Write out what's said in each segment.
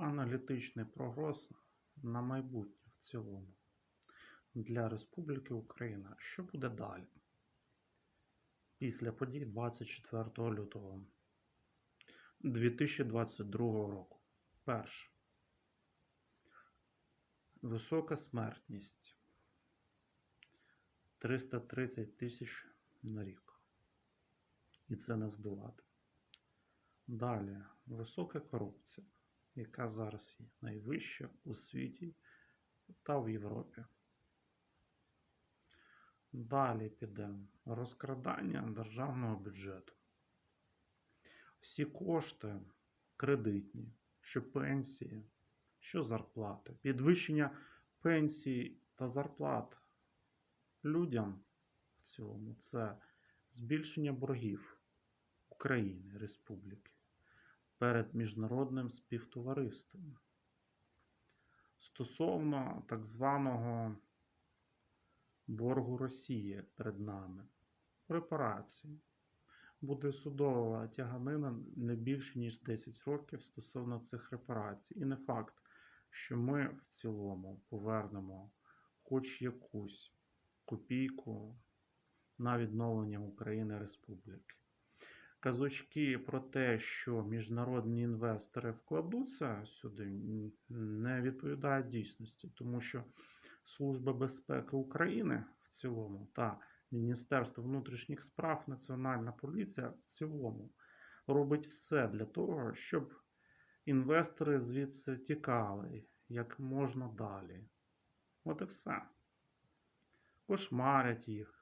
аналітичний прогноз на майбутнє в цілому для Республіки Україна. Що буде далі? Після подій 24 лютого 2022 року. Перше. Висока смертність 330 тисяч на рік. І це не здолати. Далі висока корупція, яка зараз є найвища у світі та в Європі. Далі підемо розкрадання державного бюджету. Всі кошти кредитні, що пенсії, що зарплати, підвищення пенсій та зарплат людям в цілому це збільшення боргів України, Республіки перед міжнародним співтовариством. Стосовно так званого боргу Росії перед нами, репарації. Буде судова тяганина не більше ніж 10 років стосовно цих репарацій. І не факт, що ми в цілому повернемо хоч якусь копійку на відновлення України Республіки. Казочки про те, що міжнародні інвестори вкладуться сюди, не відповідають дійсності, тому що Служба безпеки України в цілому та Міністерство внутрішніх справ, Національна поліція в цілому робить все для того, щоб інвестори звідси тікали як можна далі. От і все. Кошмарять їх,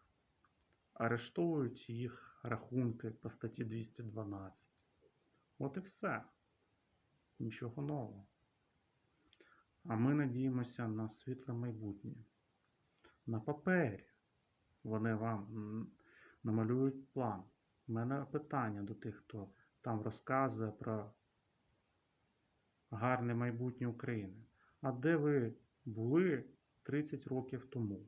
арештовують їх рахунки по статті 212. От і все. Нічого нового. А ми надіємося на світле майбутнє. На папері вони вам намалюють план. У мене питання до тих, хто там розказує про гарне майбутнє України. А де ви були 30 років тому?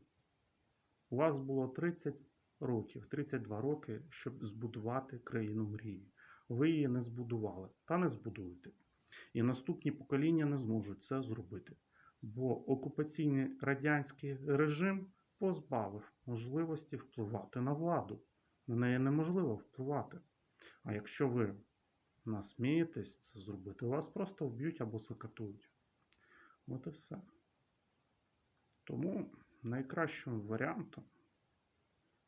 У вас було 30 років, 32 роки, щоб збудувати країну мрії. Ви її не збудували та не збудуєте. І наступні покоління не зможуть це зробити. Бо окупаційний радянський режим позбавив можливості впливати на владу. На неї неможливо впливати. А якщо ви насмієтесь це зробити, вас просто вб'ють або закатують. От і все. Тому найкращим варіантом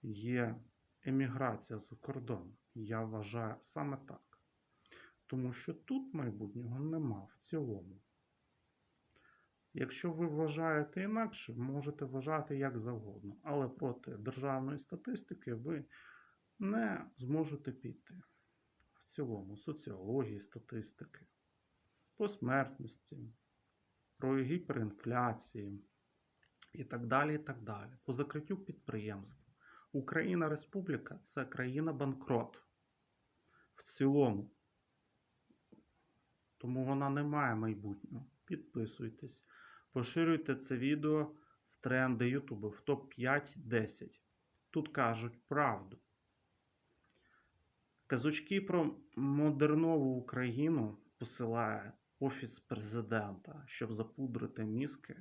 є еміграція за кордон. Я вважаю саме так. Тому що тут майбутнього нема в цілому. Якщо ви вважаєте інакше, можете вважати як завгодно, але проти державної статистики ви не зможете піти. В цілому, соціології, статистики, по смертності, про гіперінфляції і так далі. і так далі. По закриттю підприємств. Україна Республіка це країна банкрот. В цілому. Тому вона не має майбутнього. Підписуйтесь, поширюйте це відео в тренди Ютубу в топ-5-10. Тут кажуть правду. Казочки про модернову Україну посилає Офіс президента, щоб запудрити мізки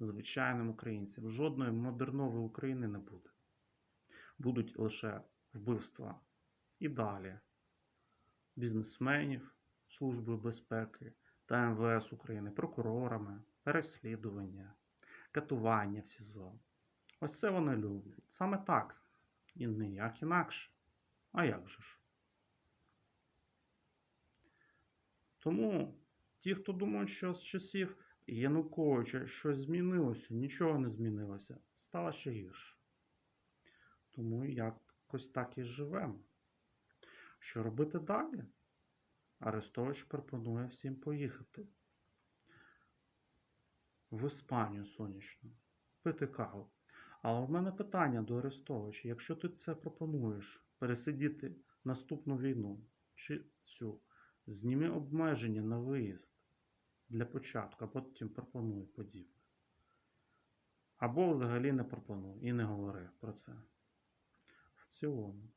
звичайним українцям. Жодної модернової України не буде. Будуть лише вбивства і далі бізнесменів, Служби безпеки та МВС України, прокурорами, переслідування, катування в СІЗО. Ось це вони люблять. Саме так. І ніяк інакше. А як же ж? Тому ті, хто думають, що з часів Януковича щось змінилося, нічого не змінилося. Стало ще гірше. Тому якось так і живемо. Що робити далі? Арестович пропонує всім поїхати в Іспанію сонячну, пити каву. Але в мене питання до Арестовича. Якщо ти це пропонуєш пересидіти наступну війну чи цю, зніми обмеження на виїзд для початку, а потім пропонуй подібне. Або взагалі не пропонуй і не говори про це. Цілому.